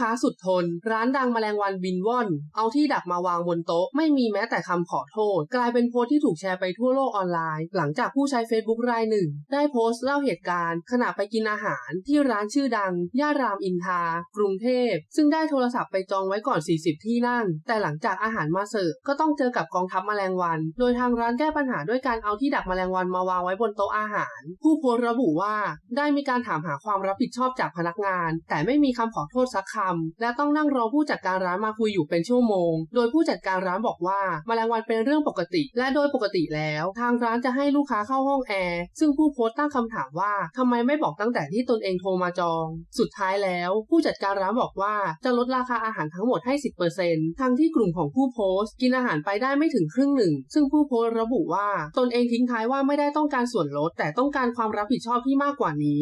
ค้าสุดทน ร้านดังแมลงวันบินว่อน เอาที่ดักมาวางบนโต๊ะ ไม่มีแม้แต่คำขอโทษ กลายเป็นโพสต์ที่ถูกแชร์ไปทั่วโลกออนไลน์ หลังจากผู้ใช้ Facebook รายหนึ่ง ได้โพสต์เล่าเหตุการณ์ ขณะไปกินอาหารที่ร้านชื่อดัง ย่ารามอินทา กรุงเทพ ซึ่งได้โทรศัพท์ไปจองไว้ก่อน 40 ที่นั่ง แต่หลังจากอาหารมาเสิร์ฟก็ต้องเจอกับกองทัพแมลงวัน โดยทางร้านแก้ปัญหาด้วยการเอาที่ดักแมลงวันมาวางไว้บนโต๊ะอาหาร ผู้โพสต์ระบุว่า ได้มีการถามหาความรับผิดชอบจากพนักงาน แต่ไม่มีคำขอโทษสักคำและต้องนั่งรอผู้จัดการร้านมาคุยอยู่เป็นชั่วโมง โดยผู้จัดการร้านบอกว่าแมลงวันเป็นเรื่องปกติ และโดยปกติแล้ว ทางร้านจะให้ลูกค้าเข้าห้องแอร์ซึ่งผู้โพสต์ตั้งคำถามว่าทำไมไม่บอกตั้งแต่ที่ตนเองโทรมาจอง สุดท้ายแล้ว ผู้จัดการร้านบอกว่าจะลดราคาอาหารทั้งหมดให้ 10%ทั้งที่กลุ่มของผู้โพสต์ กินอาหารไปได้ไม่ถึงครึ่งหนึ่ง ซึ่งผู้โพสต์ระบุว่าตนเองทิ้งท้ายว่าไม่ได้ต้องการส่วนลด แต่ต้องการความรับผิดชอบที่มากกว่านี้